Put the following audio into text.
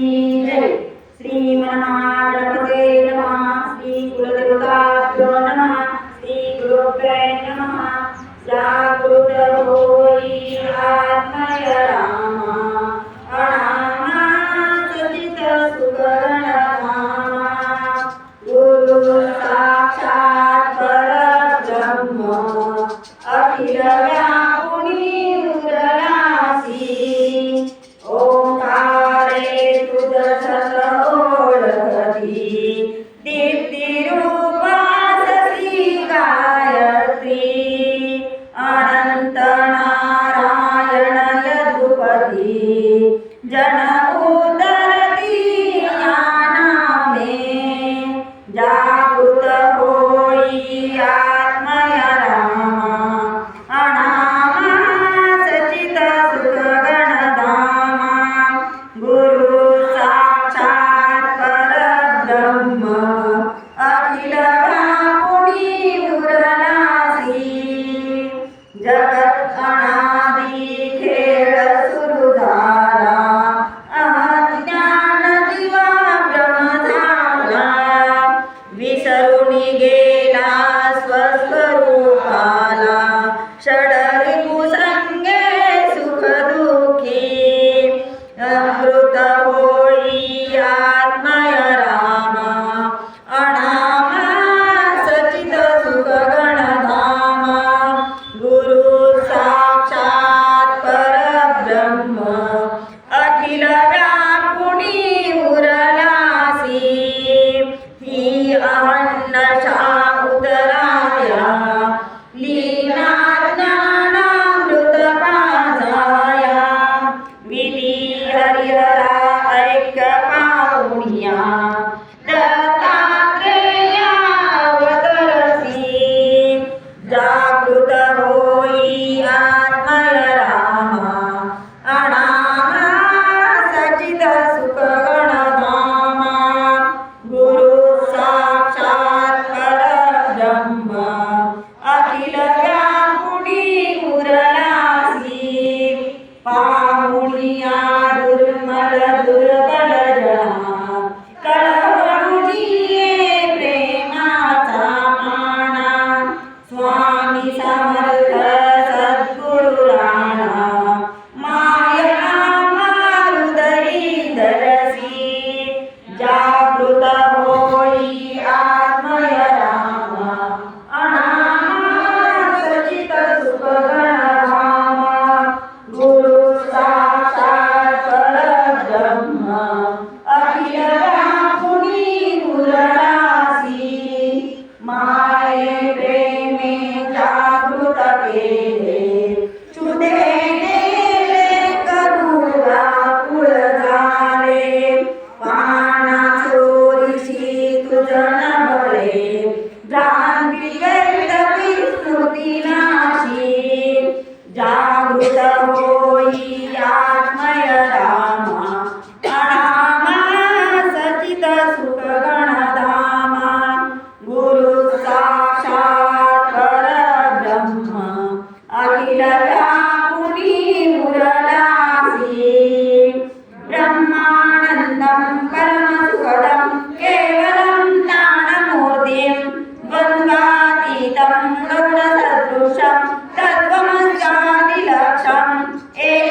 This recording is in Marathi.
നീരൻ ശ്രീമനാടപതേ നമ ശ്രീ കുലദേവതാഭ്യോ നമ ശ്രീ ഗുരുഭ്യേ നമ योगीयात्मय रामा सचित सुखगणधामा गुरु साक्षात् परब्रह्म अखिल ब्रह्मानन्दं परमसुखदं केवलं ज्ञानमूर्तिं द्वन्द्वातीतं गरुडसदृशं तत्त्वमस्यादिलक्षम् এই